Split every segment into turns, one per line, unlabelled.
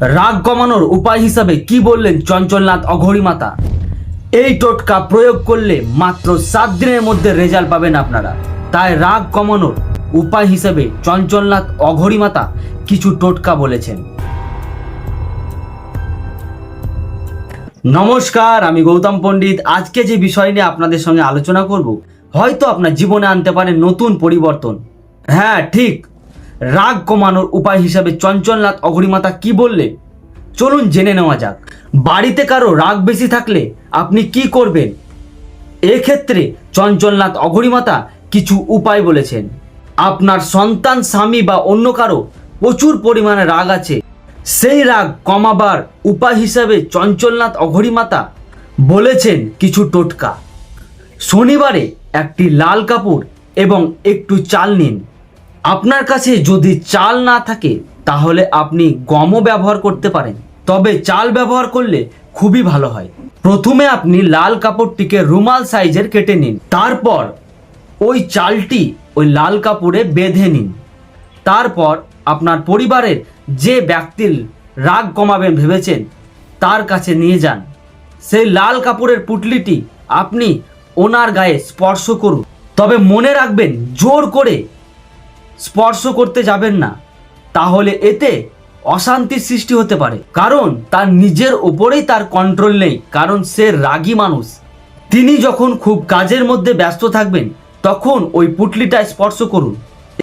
রাগ কমানোর উপায় হিসাবে কি বললেন চঞ্চলনাথ অঘরিমাতা এই টোটকা প্রয়োগ করলে মাত্র সাত দিনের মধ্যে রেজাল্ট পাবেন আপনারা। তাই রাগ কমানোর উপায় হিসেবে চঞ্চলনাথ অঘরিমাতা কিছু টোটকা বলেছেন। নমস্কার, আমি গৌতম পণ্ডিত। আজকে যে বিষয় নিয়ে আপনাদের সঙ্গে আলোচনা করব, হয়তো আপনার জীবনে আনতে পারে নতুন পরিবর্তন। হ্যাঁ ঠিক। রাগ কমানোর উপায় হিসাবে চঞ্চলনাথ অঘরিমাতা কি বললে? চলুন জেনে নেওয়া যাক। বাড়িতে কারও রাগ বেশি থাকলে আপনি কি করবেন? এক্ষেত্রে চঞ্চলনাথ অঘরিমাতা কিছু উপায় বলেছেন। আপনার সন্তান, স্বামী বা অন্য কারও প্রচুর পরিমাণে রাগ আছে। সেই রাগ কমাবার উপায় হিসাবে চঞ্চলনাথ অঘরিমাতা বলেছেন কিছু টোটকা। শনিবারে একটি লাল কাপড় এবং একটু চাল নিন। আপনার কাছে যদি চাল না থাকে, তাহলে আপনি গমও ব্যবহার করতে পারেন। তবে চাল ব্যবহার করলে খুবই ভালো হয়। প্রথমে আপনি লাল কাপড়টিকে রুমাল সাইজের কেটে নিন। তারপর ওই চালটি ওই লাল কাপড়ে বেঁধে নিন। তারপর আপনার পরিবারের যে ব্যক্তির রাগ কমাবেন ভেবেছেন, তার কাছে নিয়ে যান। সেই লাল কাপড়ের পুটলিটি আপনি ওনার গায়ে স্পর্শ করুন। তবে মনে রাখবেন, জোর করে স্পর্শ করতে যাবেন না, তাহলে এতে অশান্তির সৃষ্টি হতে পারে। কারণ তার নিজের ওপরেই তার কন্ট্রোল নেই, কারণ সে রাগী মানুষ। তিনি যখন খুব কাজের মধ্যে ব্যস্ত থাকবেন, তখন ওই পুটলিটা স্পর্শ করুন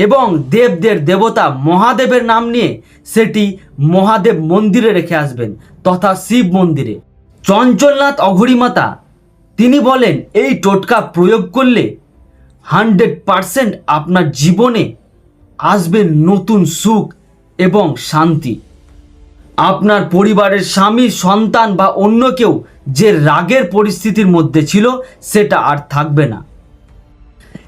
এবং দেবদের দেবতা মহাদেবের নাম নিয়ে সেটি মহাদেব মন্দিরে রেখে আসবেন, তথা শিব মন্দিরে। চঞ্চলনাথ অঘরিমাতা তিনি বলেন, এই টোটকা প্রয়োগ করলে হান্ড্রেড পারসেন্ট আপনার জীবনে আসবে নতুন সুখ এবং শান্তি। আপনার পরিবারের স্বামী, সন্তান বা অন্য কেউ যে রাগের পরিস্থিতির মধ্যে ছিল, সেটা আর থাকবে না।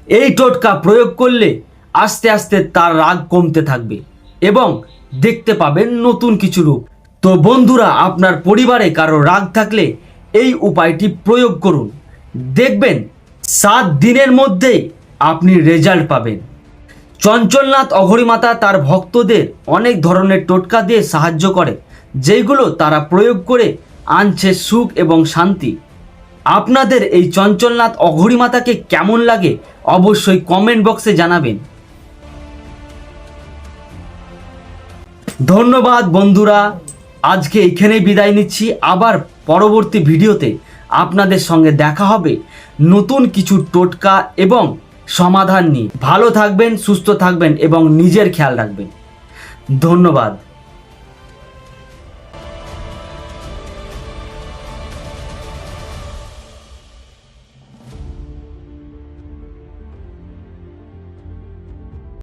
এই টোটকা প্রয়োগ করলে আস্তে আস্তে তার রাগ কমতে থাকবে এবং দেখতে পাবেন নতুন কিছু রূপ। তো বন্ধুরা, আপনার পরিবারে কারও রাগ থাকলে এই উপায়টি প্রয়োগ করুন। দেখবেন, সাত দিনের মধ্যেই আপনি রেজাল্ট পাবেন। চঞ্চলনাথ অঘরিমাতা তার ভক্তদের অনেক ধরনের টোটকা দিয়ে সাহায্য করে যেগুলো তারা প্রয়োগ করে আনছে সুখ এবং শান্তি। আপনাদের এই চঞ্চলনাথ অঘরিমাতাকে কেমন লাগে অবশ্যই কমেন্ট বক্সে জানাবেন। ধন্যবাদ বন্ধুরা, আজকে এখানেই বিদায় নিচ্ছি। আবার পরবর্তী ভিডিওতে আপনাদের সঙ্গে দেখা হবে নতুন কিছু টোটকা এবং সমাধান নিয়ে। ভালো থাকবেন সুস্থ থাকবেন এবং নিজের খেয়াল রাখবেন। ধন্যবাদ।